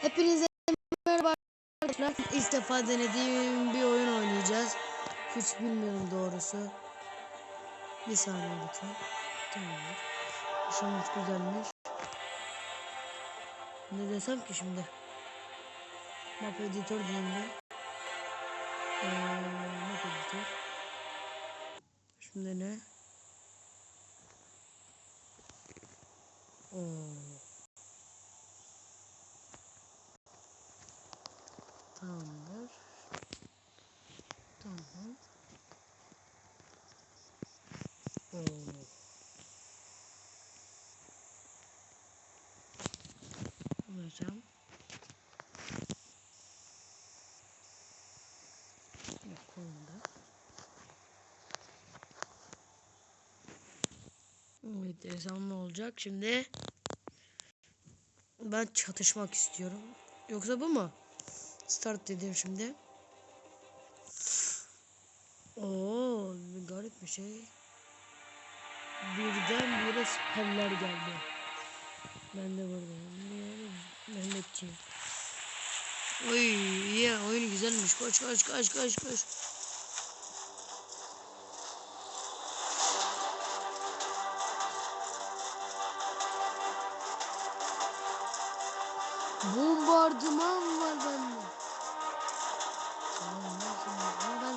Hepinize merhaba arkadaşlar. İlk defa denediğim bir oyun oynayacağız. Hiç bilmiyorum doğrusu. Bir saniye lütfen. Tamamdır. Işığımız güzelmiş. Ne desem ki şimdi? Map editör diyeyim ben. Ee, map editör. Şimdi ne? Oo. Tamamdır. Tamam. Oo. Alacağım. Yok olmadı. Evet, enteresan ne olacak şimdi? Ben çatışmak istiyorum. Yoksa bu mu? Start dedim şimdi. Oo, garip bir şey. Birden bire siperler geldi. Ben de buradayım. Mehmetciğim. Oy iyi oyun güzelmiş. Koş koş koş koş koş. Bombardıman var bende. Tamam nasıl ama ben.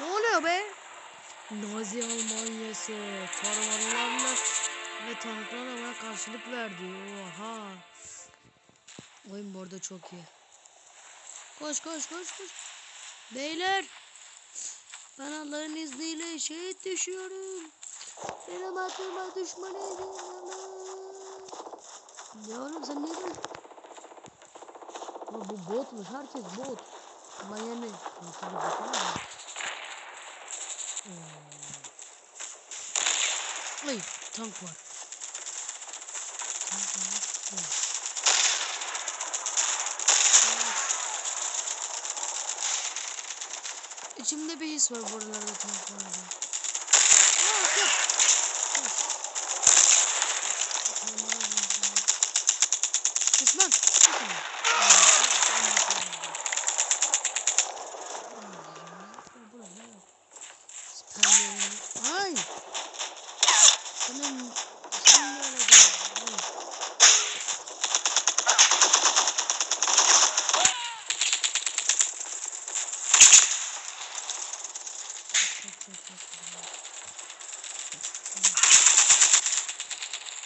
Ne oluyor be? Nazi Almanyası taramalarla ve tanklarla karşılık verdi. Oha. Oyun bu arada çok iyi. Koş koş koş koş. Beyler. Ben Allah'ın izniyle şehit düşüyorum. Benim adıma düşman edin Ya oğlum sen ne diyorsun? Ama bu botmuş. Herkes bot. Miami. Tabii bakalım mı? Hmm. Ay tank var. Tank var. Evet. İçimde bir his var buralarda tank vardı dur. Dur. Tamam, tamam. Düşman. Düşman. Ay. Senin sen ne olacak?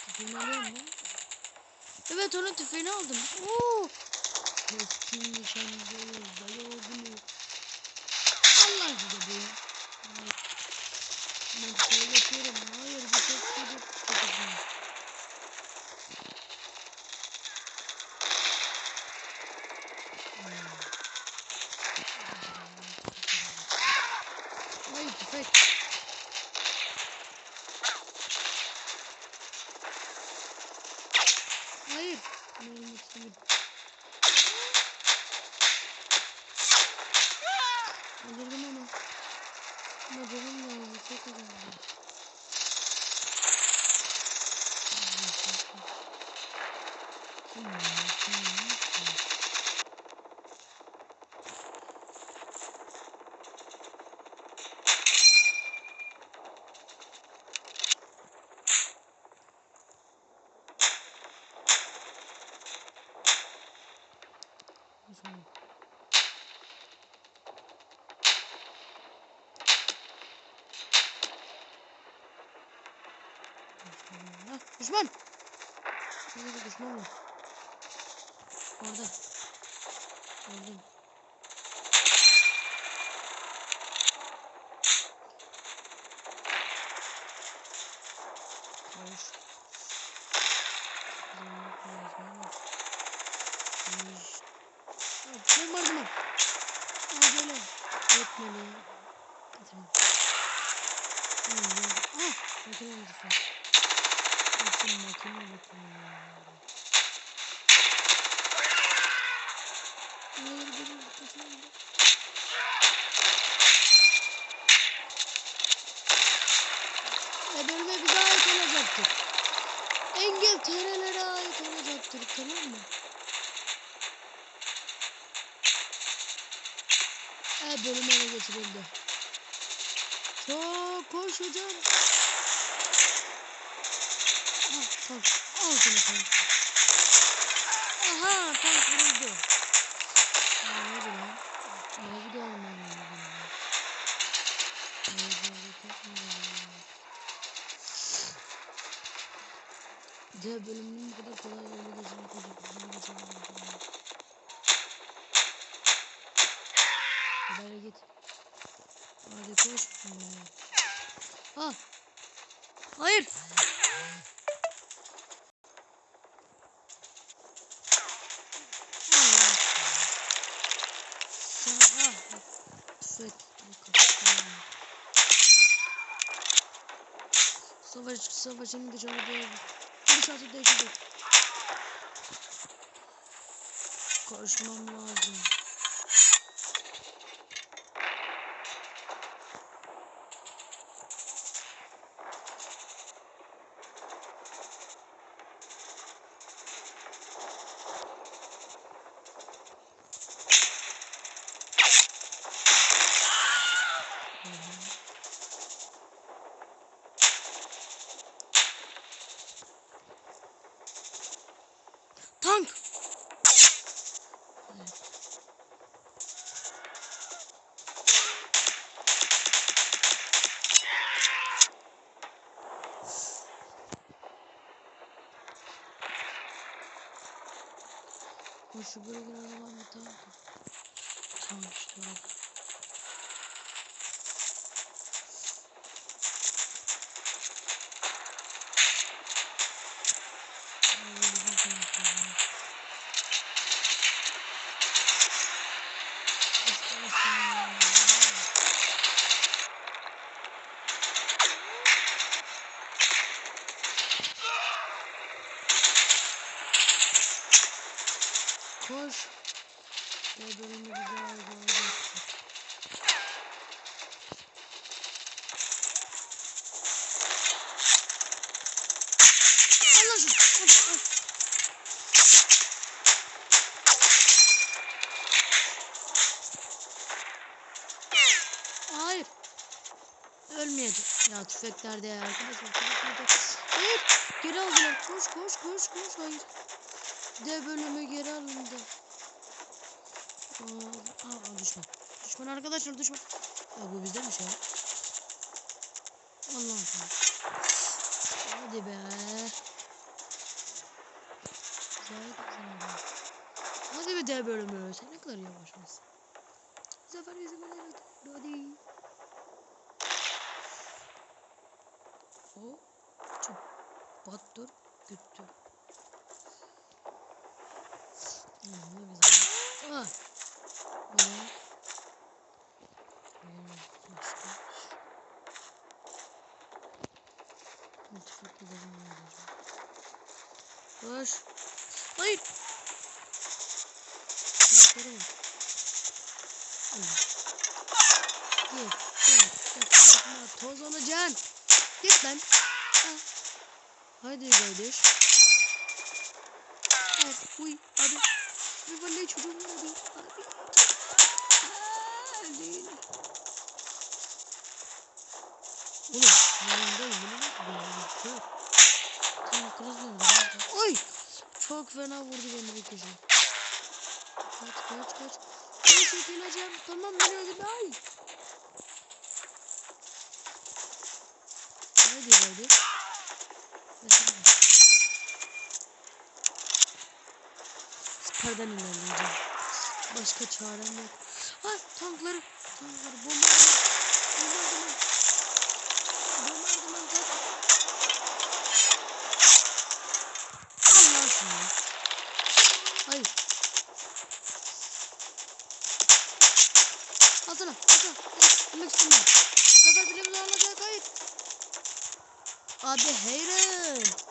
Tüfeğini alıyor mu? Evet onun tüfeğini aldım. Oo. Keskin nişancı dayı olduğunu. Allah size bu. Ben şöyle yapıyorum. Hayır bu çok kötü. Çok kötü. Ay tüfek. Hayır. Benim istemiyorum. Öldürdüm onu. Ama canım lazım. Çok önemli. Kim ya? Kim ya? Kim? Düşman. Ah, düşman. Nerede düşman var? Orada. Gördüm. Koş. Kullanmak lazım ama. Yüz. Ah, Bombardıman. Acele. Etmeli. Getirin. Ah, müzisi. Bakın makine bakın. Hayır benim kaçamam. E bölüme bize ait olacaktır. İngiltere'lere ait olacaktır tamam mı? E bölüm ele geçirildi. Çok koş hocam. Tank. Al sana tank. Aha tank vuruldu. Aa, Ne oldu lan? Ne gidiyorum ben ya bununla? Ne oldu? Tank mı var? D bölümünün bu kadar kolay öyle geçen çocuk. Hadi git. Hadi koş. Ha. Hayır. Allah. Sen ah. Tüfek. Savaş, savaşın dışarıda. Dışarıda değişecek. Koşmam lazım. Koşu bölgene zaman bir tank. Tank işte bak. Koş. Bölümü güzel. Al, al. Hayır. Ölmeyecek. Ya tüfekler de arkadaşlar. Hayır. Geri aldılar. Koş koş koş koş. Hayır. D bölümü geri alındı. Aa, aa düşman. Düşman arkadaşlar düşman. Ya bu bizde mi şey? Allah'ım. Hadi be. Güzel güzel. Hadi bir D bölümü. Sen ne kadar yavaş mısın? Zafer yüzüme evet. Hadi. O. Çok. Battır. Güttür. Hmm, ne güzel. Ah. Bunu. Koş. Hayır. Evet. Git, git, git, yapma, toz olacaksın. Git lan. Ha. Hadi kardeş. Hadi, uy, hadi. Vallahi çocuğum hadi, hadi. Hadi. Oğlum, yanındayım, bunu ne yapıyorsun? Tamam, kırılmıyor. Oy! Çok fena vurdu beni bir kişi. Kaç, kaç, kaç. Beni çekileceğim. Tamam, beni öldürdü. Ay! Diyor öyle? Mesela. Süperden ilerleyeceğim. Başka çarem yok. Ha tankları. Tankları bombardıman. Bombardıman. Bombardıman kaç. Allah aşkına. Hayır. Atına. Atına. Bilmek istemiyorum. Zafer bilimizi alacak. Hayır. Abi hayırın.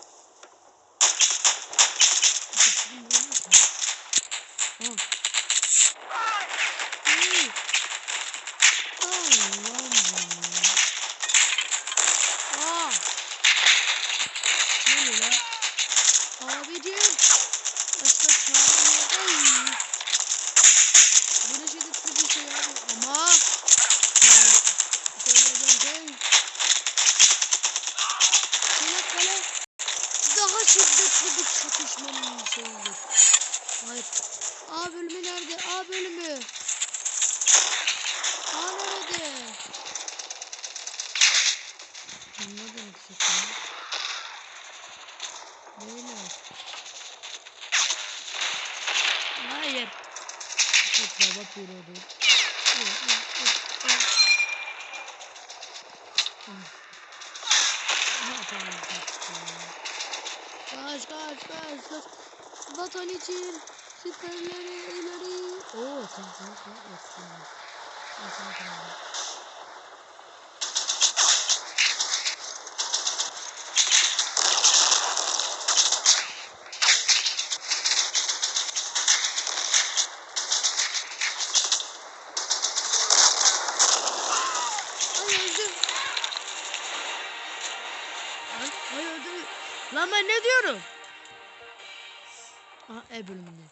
Dude. Böyle. Hayır. Toprağa bakıyorum. Kaç kaç kaç kaç. Vatan için süperleri ileri. Oo sen sen sen. Sen sen sen. Lan ben ne diyorum? Aha E bölümünde.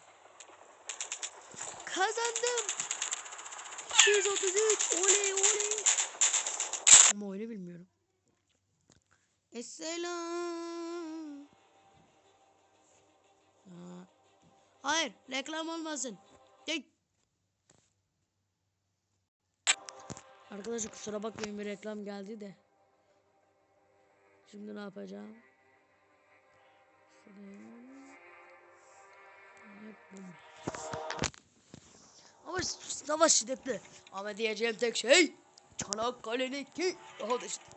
Kazandım. 233 oley oley. Ama oyunu bilmiyorum. Esselam. Aa. Hayır reklam olmasın. Tek. Arkadaşlar kusura bakmayın bir reklam geldi de. Şimdi ne yapacağım? Ama savaş şiddetli. Ama diyeceğim tek şey Çanakkale'ninki daha da şiddetli.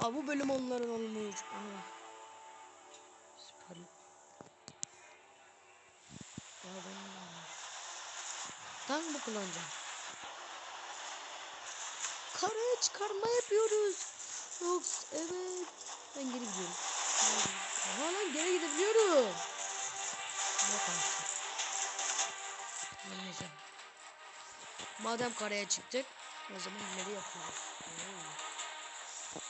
Aa, bu bölüm onların olmuş. Aa. Süper. Ya ben Tank mı kullanacağım? Karaya çıkarma yapıyoruz. Yoksa evet. Ben geri gidiyorum. Aha lan geri gidebiliyorum. Yok artık. Neyse. Madem karaya çıktık, o zaman ileri yapıyoruz. Oo.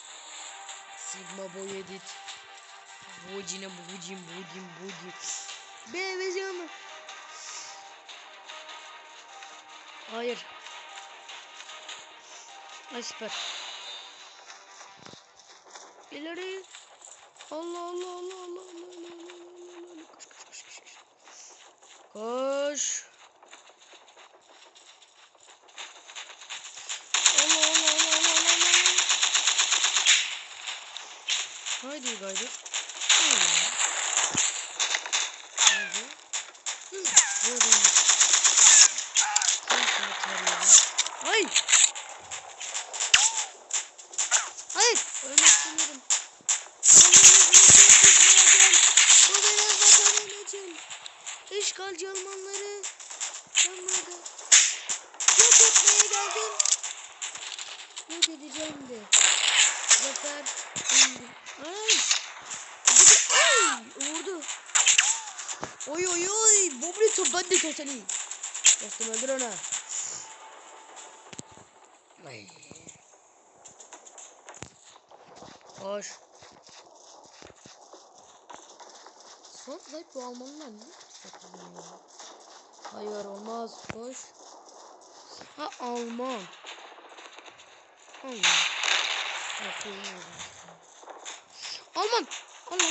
Sigma boy edit. Bocine bucin bucin bucin. Bebeğim. Hayır. Ay süper. İleri. Allah Allah Allah Allah Allah Allah Allah koş koş koş koş koş. Koş. Allah Allah Allah Allah Allah. Haydi gayret. İşgalci Almanları ben burada yok etmeye geldim. Yok edeceğim de. Zafer indi. Ay. Ay vurdu. Oy oy oy. Bobrito ben de keseni. Dostum öldür onu. Ay. Koş. Son bu Almanlar ne? Satılıyor. Hayır olmaz. Koş. Ha Alman. Alman. Bakıyorum. Alman. Alman.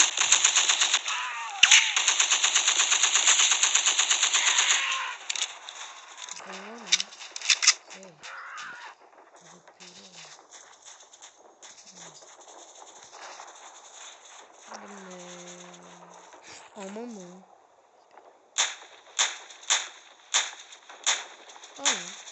Alman mı? Oh.